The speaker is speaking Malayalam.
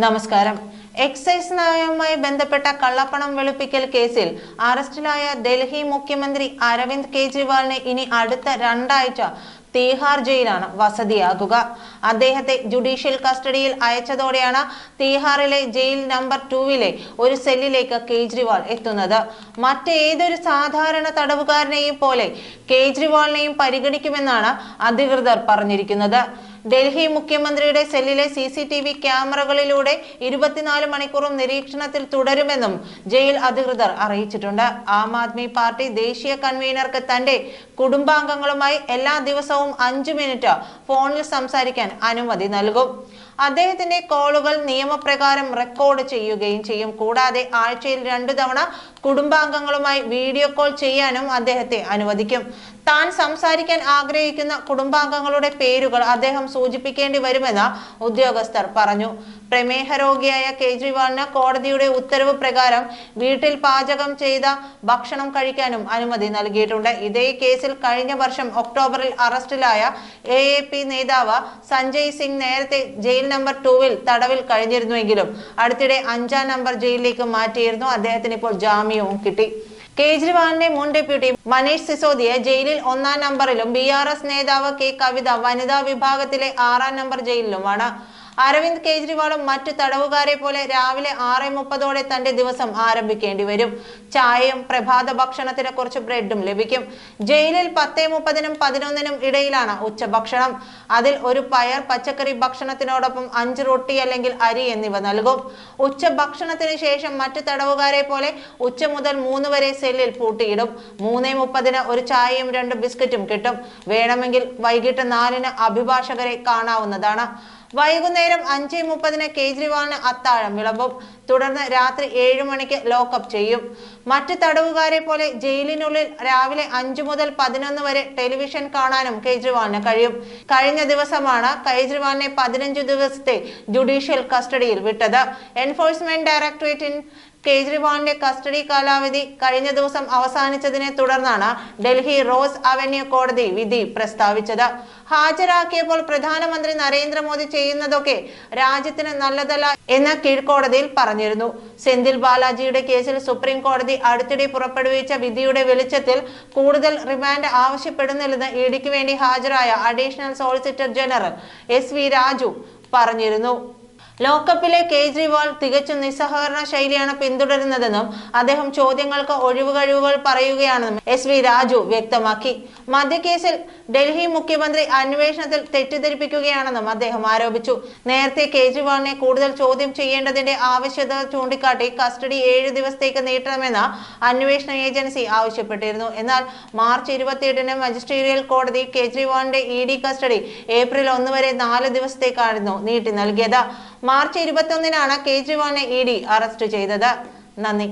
നമസ്കാരം. എക്സൈസ് നയവുമായി ബന്ധപ്പെട്ട കള്ളപ്പണം വെളുപ്പിക്കൽ കേസിൽ അറസ്റ്റിലായ ഡൽഹി മുഖ്യമന്ത്രി അരവിന്ദ് കെജ്രിവാളിന് ഇനി അടുത്ത രണ്ടാഴ്ച തീഹാർ ജയിലാണ് വസതിയാകുക. അദ്ദേഹത്തെ ജുഡീഷ്യൽ കസ്റ്റഡിയിൽ അയച്ചതോടെയാണ് തീഹാറിലെ ജയിൽ നമ്പർ ടൂവിലെ ഒരു സെല്ലിലേക്ക് കേജ്രിവാൾ എത്തുന്നത്. മറ്റേതൊരു സാധാരണ തടവുകാരനെയും പോലെ കേജ്രിവാളിനെയും പരിഗണിക്കുമെന്നാണ് അധികൃതർ പറഞ്ഞിരിക്കുന്നത്. ഡൽഹി മുഖ്യമന്ത്രിയുടെ സെല്ലിലെ സി സി ടി വി ക്യാമറകളിലൂടെ ഇരുപത്തിനാല് മണിക്കൂറും നിരീക്ഷണത്തിൽ തുടരുമെന്നും ജയിൽ അധികൃതർ അറിയിച്ചിട്ടുണ്ട്. ആം ആദ്മി പാർട്ടി ദേശീയ കൺവീനർക്ക് തന്റെ കുടുംബാംഗങ്ങളുമായി എല്ലാ ദിവസവും അഞ്ചു മിനിറ്റ് ഫോണിൽ സംസാരിക്കാൻ അനുമതി നൽകും. അദ്ദേഹത്തിന്റെ കോളുകൾ നിയമപ്രകാരം റെക്കോർഡ് ചെയ്യുകയും ചെയ്യും. കൂടാതെ ആഴ്ചയിൽ രണ്ടു തവണ കുടുംബാംഗങ്ങളുമായി വീഡിയോ കോൾ ചെയ്യാനും അദ്ദേഹത്തെ അനുവദിക്കും. താൻ സംസാരിക്കാൻ ആഗ്രഹിക്കുന്ന കുടുംബാംഗങ്ങളുടെ പേരുകൾ അദ്ദേഹം സൂചിപ്പിക്കേണ്ടി വരുമെന്ന് ഉദ്യോഗസ്ഥർ പറഞ്ഞു. പ്രമേഹ രോഗിയായ കേജ്രിവാളിന് കോടതിയുടെ ഉത്തരവ് പ്രകാരം വീട്ടിൽ പാചകം ചെയ്ത ഭക്ഷണം കഴിക്കാനും അനുമതി നൽകിയിട്ടുണ്ട്. ഇതേ കേസിൽ കഴിഞ്ഞ വർഷം ഒക്ടോബറിൽ അറസ്റ്റിലായ എ എ പി നേതാവ് സഞ്ജയ് സിംഗ് നേരത്തെ ജയിൽ നമ്പർ ടൂവിൽ തടവിൽ കഴിഞ്ഞിരുന്നുവെങ്കിലും അടുത്തിടെ അഞ്ചാം നമ്പർ ജയിലിലേക്ക് മാറ്റിയിരുന്നു. അദ്ദേഹത്തിന് ഇപ്പോൾ ജാമ്യവും കിട്ടി. കേജ്രിവാളിന്റെ മുൻ ഡെപ്യൂട്ടി മനീഷ് സിസോദിയെ ജയിലിൽ ഒന്നാം നമ്പറിലും ബി നേതാവ് കെ കവിത വനിതാ വിഭാഗത്തിലെ ആറാം നമ്പർ ജയിലിലുമാണ്. അരവിന്ദ് കേജ്രിവാളും മറ്റു തടവുകാരെ പോലെ രാവിലെ ആറ് മുപ്പതോടെ തന്റെ ദിവസം ആരംഭിക്കേണ്ടി വരും. ചായയും പ്രഭാത ഭക്ഷണത്തിന് കുറച്ച് ബ്രെഡും ലഭിക്കും. ജയിലിൽ പത്തേ മുപ്പതിനും പതിനൊന്നിനും ഇടയിലാണ് ഉച്ചഭക്ഷണം. അതിൽ ഒരു പയർ പച്ചക്കറി ഭക്ഷണത്തിനോടൊപ്പം അഞ്ച് റൊട്ടി അല്ലെങ്കിൽ അരി എന്നിവ നൽകും. ഉച്ചഭക്ഷണത്തിന് ശേഷം മറ്റു തടവുകാരെ പോലെ ഉച്ച മുതൽ മൂന്ന് വരെ സെല്ലിൽ പൂട്ടിയിടും. മൂന്നേ മുപ്പതിന് ഒരു ചായയും രണ്ട് ബിസ്ക്കറ്റും കിട്ടും. വേണമെങ്കിൽ വൈകിട്ട് നാലിന് അഭിഭാഷകരെ കാണാവുന്നതാണ്. വൈകുന്നേരം അഞ്ച് മുപ്പതിന് കേജ്രിവാളിന് അത്താഴം വിളമ്പും. തുടർന്ന് രാത്രി ഏഴ് മണിക്ക് ലോക്കപ്പ് ചെയ്യും. മറ്റ് തടവുകാരെ പോലെ ജയിലിനുള്ളിൽ രാവിലെ അഞ്ചു മുതൽ പതിനൊന്ന് വരെ ടെലിവിഷൻ കാണാനും കേജ്രിവാളിന് കഴിയും. കഴിഞ്ഞ ദിവസമാണ് കേജ്രിവാളിനെ പതിനഞ്ചു ദിവസത്തെ ജുഡീഷ്യൽ കസ്റ്റഡിയിൽ വിട്ടത്. എൻഫോഴ്സ്മെന്റ് ഡയറക്ടറേറ്റിൻ കേജ്രിവാളിന്റെ കസ്റ്റഡി കാലാവധി കഴിഞ്ഞ ദിവസം അവസാനിച്ചതിനെ തുടർന്നാണ് ഡൽഹി റോസ് അവന്യൂ കോടതി വിധി പ്രസ്താവിച്ചത്. ഹാജരാക്കിയപ്പോൾ പ്രധാനമന്ത്രി നരേന്ദ്രമോദി ചെയ്യുന്നതൊക്കെ രാജ്യത്തിന് നല്ലതല്ല എന്ന് കീഴ്ക്കോടതിയിൽ പറഞ്ഞിരുന്നു. സെന്തിൽ ബാലാജിയുടെ കേസിൽ സുപ്രീം കോടതി അടുത്തിടെ പുറപ്പെടുവിച്ച വിധിയുടെ വെളിച്ചത്തിൽ കൂടുതൽ റിമാൻഡ് ആവശ്യപ്പെടുന്നില്ലെന്ന് ഇഡിക്ക് വേണ്ടി ഹാജരായ additional solicitor general S V Raju പറഞ്ഞിരുന്നു. ലോക്കപ്പിലെ കേജ്രിവാൾ തികച്ചും നിസ്സഹകരണ ശൈലിയാണ് പിന്തുടരുന്നതെന്നും അദ്ദേഹം ചോദ്യങ്ങൾക്ക് ഒഴിവ് കഴിവുകൾ പറയുകയാണെന്നും എസ് വി രാജു വ്യക്തമാക്കി. മദ്യക്കേസിൽ ഡൽഹി മുഖ്യമന്ത്രി അന്വേഷണത്തിൽ തെറ്റിദ്ധരിപ്പിക്കുകയാണെന്നും അദ്ദേഹം ആരോപിച്ചു. നേരത്തെ കേജ്രിവാളിനെ കൂടുതൽ ചോദ്യം ചെയ്യേണ്ടതിന്റെ ആവശ്യകത ചൂണ്ടിക്കാട്ടി കസ്റ്റഡി ഏഴ് ദിവസത്തേക്ക് നീട്ടണമെന്ന് അന്വേഷണ ഏജൻസി ആവശ്യപ്പെട്ടിരുന്നു. എന്നാൽ മാർച്ച് ഇരുപത്തിയെട്ടിന് മജിസ്ട്രേറിയൽ കോടതി കേജ്രിവാളിന്റെ ഇ ഡി കസ്റ്റഡി ഏപ്രിൽ ഒന്ന് വരെ നാല് ദിവസത്തേക്കായിരുന്നു നീട്ടി നൽകിയത്. മാർച്ച് ഇരുപത്തൊന്നിനാണ് കേജ്രിവാളിനെ ഇ ഡി അറസ്റ്റ് ചെയ്തത്. നന്ദി.